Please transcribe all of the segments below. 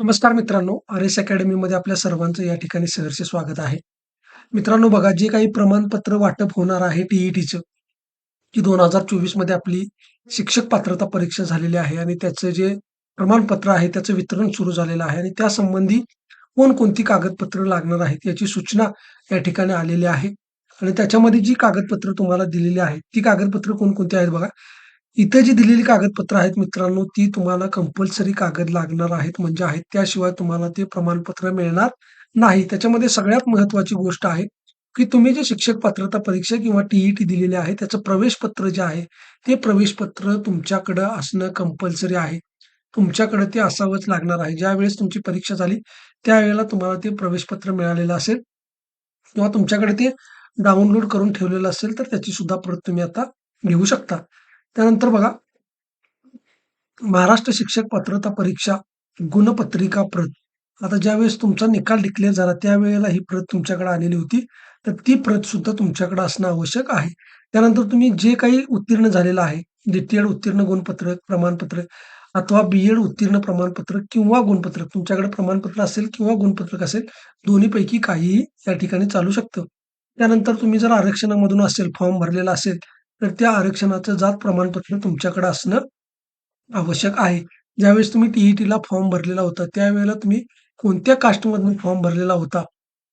नमस्कार मित्रांनो R S अकॅडमीमध्ये आपल्या सर्वांचं या ठिकाणी सहर्ष स्वागत आहे. मित्रांनो बघा जे काही प्रमाणपत्र वाटप होणार आहे टीईटीचं जी दोन हजार चोवीसमध्ये आपली शिक्षक पात्रता परीक्षा झालेली आहे आणि त्याचं जे प्रमाणपत्र आहे त्याचं वितरण सुरू झालेलं आहे आणि त्या संबंधी कोणकोणती कागदपत्र लागणार आहेत याची सूचना या ठिकाणी आलेली आहे. आणि त्याच्यामध्ये जी कागदपत्र तुम्हाला दिलेली आहेत ती कागदपत्र कोणकोणती आहेत बघा इथे जी दिलेली कागदपत्र आहेत मित्रांनो ती तुम्हाला कंपल्सरी कागद लागणार आहेत. म्हणजे आहेत त्याशिवाय तुम्हाला ते प्रमाणपत्र मिळणार नाही. त्याच्यामध्ये सगळ्यात महत्वाची गोष्ट आहे की तुम्ही जे शिक्षक पात्रता परीक्षा किंवा टीईटी दिलेली आहे त्याचं प्रवेश पत्र जे आहे ते प्रवेश पत्र तुमच्याकडं असणं कंपल्सरी आहे. तुमच्याकडे ते असावंच लागणार आहे. ज्या वेळेस तुमची परीक्षा झाली त्यावेळेला तुम्हाला ते प्रवेश पत्र मिळालेलं असेल किंवा तुमच्याकडे ते डाउनलोड करून ठेवलेलं असेल तर त्याची सुद्धा प्रत तुम्ही आता घेऊ शकता. त्यानंतर बघा महाराष्ट्र शिक्षक पात्रता परीक्षा गुणपत्रिका प्रत आता ज्यावेळेस तुमचा निकाल डिक्लेअर झाला त्यावेळेला ही प्रत तुमच्याकडे आलेली होती. तर ती प्रत सुद्धा तुमच्याकडे असणं आवश्यक आहे. त्यानंतर तुम्ही जे काही उत्तीर्ण झालेलं आहे डीटीएड उत्तीर्ण गुणपत्रक प्रमाणपत्र अथवा बी एड उत्तीर्ण प्रमाणपत्र किंवा गुणपत्रक तुमच्याकडे प्रमाणपत्र असेल किंवा गुणपत्रक असेल दोन्हीपैकी काहीही या ठिकाणी चालू शकतं. त्यानंतर तुम्ही जर आरक्षणामधून असेल फॉर्म भरलेला असेल तर त्या आरक्षणाचं जात प्रमाणपत्र तुमच्याकडे असणं आवश्यक आहे. ज्यावेळेस तुम्ही टीईटीला फॉर्म भरलेला होता त्यावेळेला तुम्ही कोणत्या कास्टमधून फॉर्म भरलेला होता?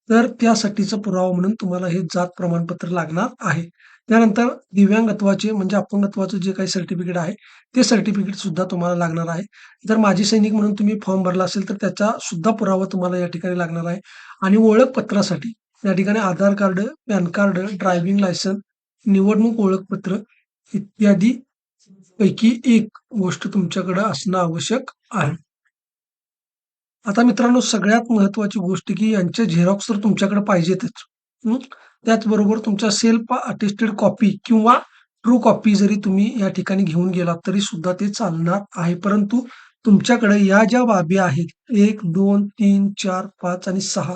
तर त्यासाठीचा पुरावा म्हणून तुम्हाला हे जात प्रमाणपत्र लागणार आहे. त्यानंतर दिव्यांगत्वाचे म्हणजे अपंगत्वाचं जे काही सर्टिफिकेट आहे ते सर्टिफिकेट सुद्धा तुम्हाला लागणार आहे. जर माजी सैनिक म्हणून तुम्ही फॉर्म भरला असेल तर त्याचा सुद्धा पुरावा तुम्हाला या ठिकाणी लागणार आहे. आणि ओळखपत्रासाठी या ठिकाणी Aadhaar card PAN card driving licence निवडणूक ओळखपत्र इत्यादी पैकी एक गोष्ट तुमच्याकडे असणं आवश्यक आहे. आता मित्रांनो सगळ्यात महत्वाची गोष्ट की यांचे झेरॉक्स तर तुमच्याकडे पाहिजेतच. त्याचबरोबर तुमच्या सेल्फ अटेस्टेड कॉपी किंवा ट्रू कॉपी जरी तुम्ही या ठिकाणी घेऊन गेलात तरी सुद्धा ते चालणार आहे. परंतु तुमच्याकडे या ज्या बाबी आहेत एक दोन तीन चार पाच आणि सहा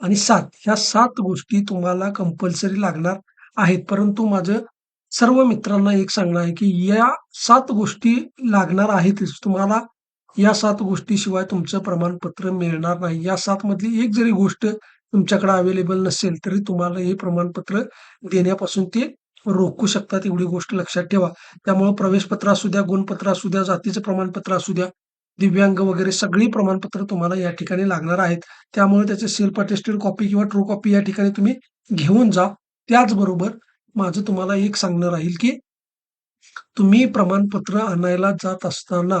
आणि सात ह्या सात गोष्टी तुम्हाला कंपल्सरी लागणार आहेत. परंतु माझं सर्व मित्रांना एक सांगणं आहे की या सात गोष्टी लागणार आहेतच तुम्हाला या सात गोष्टीशिवाय तुमचं प्रमाणपत्र मिळणार नाही. या सात मधली एक जरी गोष्ट तुमच्याकडे अवेलेबल नसेल तरी तुम्हाला हे प्रमाणपत्र देण्यापासून ते रोखू शकतात. एवढी गोष्ट लक्षात ठेवा. त्यामुळे प्रवेशपत्र असू द्या गुणपत्र असू द्या जातीचं प्रमाणपत्र असू द्या दिव्यांग वगैरे सगळी प्रमाणपत्र तुम्हाला या ठिकाणी लागणार आहेत. त्यामुळे त्याचे सेल्फ अटेस्टेड कॉपी किंवा ट्रू कॉपी या ठिकाणी तुम्ही घेऊन जा. त्याचबरोबर माझं तुम्हाला एक सांगणं राहील की तुम्ही प्रमाणपत्र आणायला जात असताना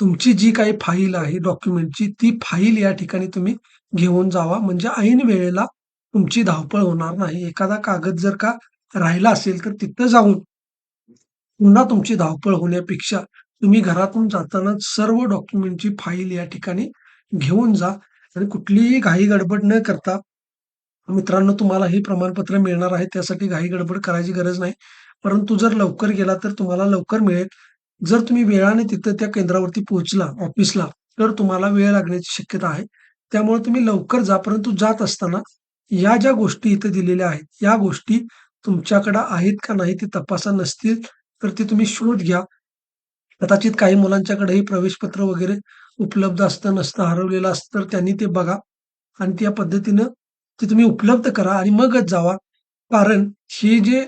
तुमची जी काही फाईल आहे डॉक्युमेंटची ती फाईल या ठिकाणी तुम्ही घेऊन जावा. म्हणजे ऐन वेळेला तुमची धावपळ होणार नाही. एखादा कागद जर का राहिला असेल तर तिथं जाऊन पुन्हा तुमची धावपळ होण्यापेक्षा तुम्ही घरातून जाताना सर्व डॉक्युमेंटची फाईल या ठिकाणी घेऊन जा. आणि कुठलीही घाई गडबड न करता मित्रांनो तुम्हाला हे प्रमाणपत्र मिळणार आहे त्यासाठी घाई गडबड करायची गरज नाही. परंतु जर लवकर गेला तर तुम्हाला लवकर मिळेल. जर तुम्ही वेळाने तिथं त्या केंद्रावरती पोहोचला ऑफिसला तर तुम्हाला वेळ लागण्याची शक्यता आहे. त्यामुळे तुम्ही लवकर जा परंतु जात असताना या ज्या गोष्टी इथं दिलेल्या आहेत या गोष्टी तुमच्याकडे आहेत का नाही ते तपासा नसतील तर ते तुम्ही शोध घ्या. कदाचित काही मुलांच्याकडेही प्रवेशपत्र वगैरे उपलब्ध असतं नसतं हरवलेलं असतं तर त्यांनी ते बघा आणि त्या पद्धतीनं ते तुम्ही उपलब्ध करा आणि मगच जावा. कारण हे जे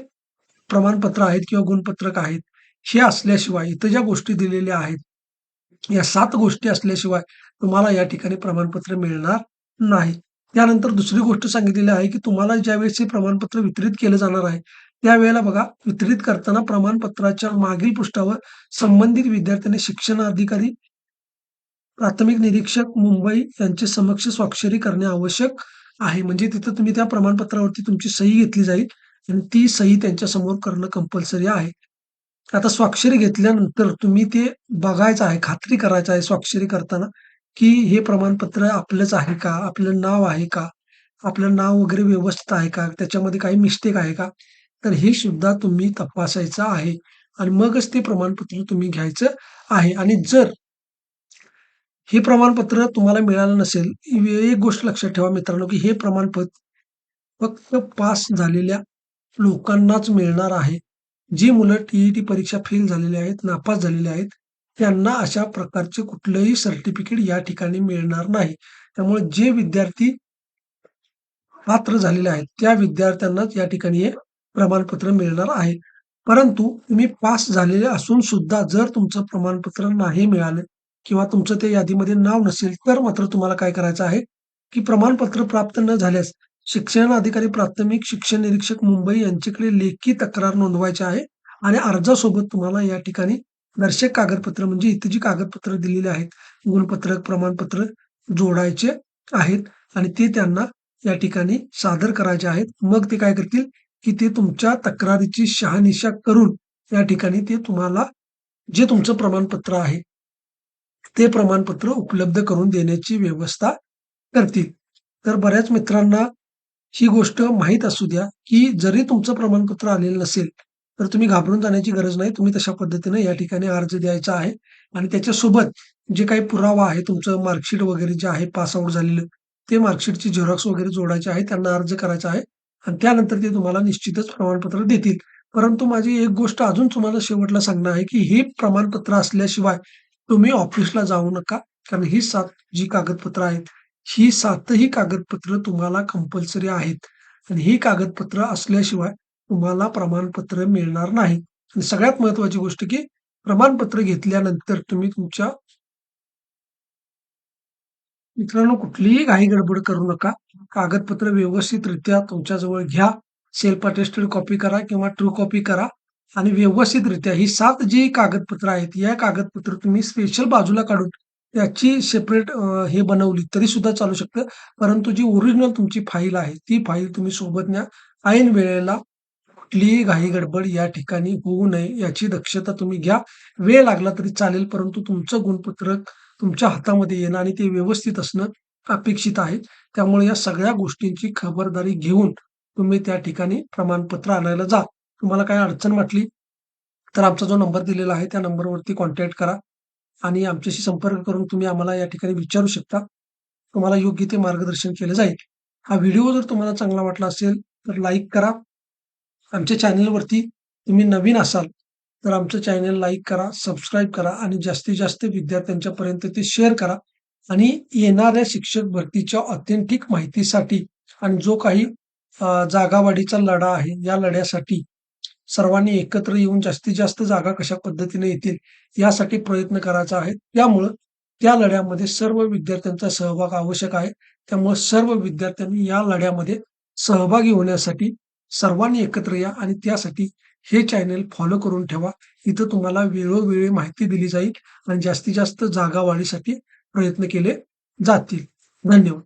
प्रमाणपत्र आहेत किंवा गुणपत्रक आहेत हे असल्याशिवाय इथं ज्या गोष्टी दिलेल्या आहेत या सात गोष्टी असल्याशिवाय तुम्हाला या ठिकाणी प्रमाणपत्र मिळणार नाही. त्यानंतर दुसरी गोष्ट सांगितलेली आहे की तुम्हाला ज्यावेळेस हे प्रमाणपत्र वितरित केलं जाणार आहे त्यावेळेला बघा वितरित करताना प्रमाणपत्राच्या मागील पृष्ठावर संबंधित विद्यार्थ्यांनी शिक्षण अधिकारी प्राथमिक निरीक्षक मुंबई यांचे समक्ष स्वाक्षरी करणे आवश्यक आहे. म्हणजे तिथं तुम्ही त्या प्रमाणपत्रावरती तुमची सही घेतली जाईल आणि ती सही त्यांच्यासमोर करणं कंपल्सरी आहे. आता स्वाक्षरी घेतल्यानंतर तुम्ही ते बघायचं आहे खात्री करायचं आहे स्वाक्षरी करताना की हे प्रमाणपत्र आपलंच आहे का आपलं नाव आहे का आपलं नाव वगैरे व्यवस्थित आहे का त्याच्यामध्ये काही मिस्टेक आहे का? तर हे सुद्धा तुम्ही तपासायचं आहे आणि मगच ते प्रमाणपत्र तुम्ही घ्यायचं आहे. आणि जर हे प्रमाणपत्र तुम्हाला मिळालं नसेल एक गोष्ट लक्षात ठेवा मित्रांनो की हे प्रमाणपत्र फक्त पास झालेल्या लोकांनाच मिळणार आहे जी मुलं टीईटी परीक्षा फेल झालेली आहेत नापास झालेले आहेत त्यांना अशा प्रकारचे कुठलंही सर्टिफिकेट या ठिकाणी मिळणार नाही. त्यामुळे जे विद्यार्थी पात्र झालेले आहेत, त्या विद्यार्थ्यांनाच या ठिकाणी हे प्रमाणपत्र मिळणार आहे. परंतु तुम्ही पास झालेले असून सुद्धा जर तुमचं प्रमाणपत्र नाही मिळालं किंवा तुमचं त्या यादीमध्ये नाव नसेल, तर मात्र तुम्हाला काय करायचं आहे, की प्रमाणपत्र प्राप्त न झाल्यास शिक्षण अधिकारी प्राथमिक शिक्षण निरीक्षक मुंबई यांच्याकडे लेखी तक्रार नोंदवायची आहे आणि अर्जासोबत तुम्हाला या ठिकाणी दर्शक कागदपत्र म्हणजे इथे जी कागदपत्र दिलेली आहेत, गुणपत्रक, प्रमाणपत्र जोडायचे आहेत आणि ते त्यांना या ठिकाणी सादर करायचे आहेत. मग ते काय करतील, की ते तुमच्या तक्रारीची शहानिशा करून या ठिकाणी ते तुम्हाला जे तुमचं प्रमाणपत्र आहे, ते प्रमाणपत्र उपलब्ध करून देण्याची व्यवस्था करतील. तर बऱ्याच मित्रांना ही गोष्ट माहीत असू द्या, की जरी तुमचं प्रमाणपत्र आलेलं नसेल, तर तुम्ही घाबरून जाण्याची गरज नाही. तुम्ही तशा पद्धतीने या ठिकाणी अर्ज द्यायचा आहे आणि त्याच्यासोबत जे काही पुरावा आहे, तुमचं मार्कशीट वगैरे जे आहे पास आउट झालेलं, ते मार्कशीटची झेरॉक्स वगैरे जोडायचे आहे. त्यांना अर्ज करायचा आहे आणि त्यानंतर ते तुम्हाला निश्चितच प्रमाणपत्र देतील. परंतु माझी एक गोष्ट अजून तुम्हाला शेवटला सांगणं आहे, की हे प्रमाणपत्र असल्याशिवाय तुम्ही ऑफिसला जाऊ नका. कारण ही सात जी कागदपत्र आहेत, ही सातही कागदपत्र तुम्हाला कंपल्सरी आहेत आणि ही कागदपत्र असल्याशिवाय तुम्हाला प्रमाणपत्र मिळणार नाही. आणि सगळ्यात महत्त्वाची गोष्ट, की प्रमाणपत्र घेतल्यानंतर तुम्ही तुमच्या मित्रांनो कुठलीही घाई-गडबड करू नका. कागदपत्र व्यवस्थितरित्या तुमच्याजवळ घ्या. सेल्फ अटेस्टेड कॉपी करा किंवा ट्रू कॉपी करा आणि व्यवस्थितरित्या ही सात जी कागदपत्र आहेत, या कागदपत्र तुम्ही स्पेशल बाजूला काढून त्याची सेपरेट हे बनवली तरी सुद्धा चालू शकतं. परंतु जी ओरिजिनल तुमची फाईल आहे, ती फाईल तुम्ही सोबत न्या. ऐन वेळेला कुठलीही घाई-गडबड या ठिकाणी होऊ नये याची दक्षता तुम्ही घ्या. वेळ लागला तरी चालेल, परंतु तुमचं गुणपत्रक तुमच्या हातामध्ये येणं आणि ते व्यवस्थित असणं अपेक्षित आहे. त्यामुळे या सगळ्या गोष्टींची खबरदारी घेऊन तुम्ही त्या ठिकाणी प्रमाणपत्र आणायला जा. तुम्हाला काही अडचण वाटली, तर आमचा जो नंबर दिलेला आहे, त्या नंबरवरती कॉन्टॅक्ट करा आणि आमच्याशी संपर्क करून तुम्ही आम्हाला या ठिकाणी विचारू शकता. तुम्हाला योग्य ते मार्गदर्शन केलं जाईल. हा व्हिडिओ जर तुम्हाला चांगला वाटला असेल, तर लाईक करा. आमच्या चॅनलवरती तुम्ही नवीन असाल, तर आमचं चॅनल लाईक करा, सबस्क्राईब करा आणि जास्तीत जास्त विद्यार्थ्यांच्यापर्यंत ते शेअर करा आणि येणाऱ्या शिक्षक भरतीच्या ऑथेंटिक माहितीसाठी आणि जो काही जागावाढीचा लढा आहे, या लढ्यासाठी सर्वांनी एकत्र येऊन जास्तीत जास्त जागा कशा पद्धतीने येतील, यासाठी प्रयत्न करायचा आहे. त्यामुळं त्या लढ्यामध्ये सर्व विद्यार्थ्यांचा सहभाग आवश्यक आहे. त्यामुळे सर्व विद्यार्थ्यांनी या लढ्यामध्ये सहभागी होण्यासाठी सर्वांनी एकत्र या आणि त्यासाठी हे चॅनेल फॉलो करून ठेवा. इथं तुम्हाला वेळोवेळी माहिती दिली जाईल आणि जास्तीत जास्त जागा वाढीसाठी प्रयत्न केले जातील. धन्यवाद.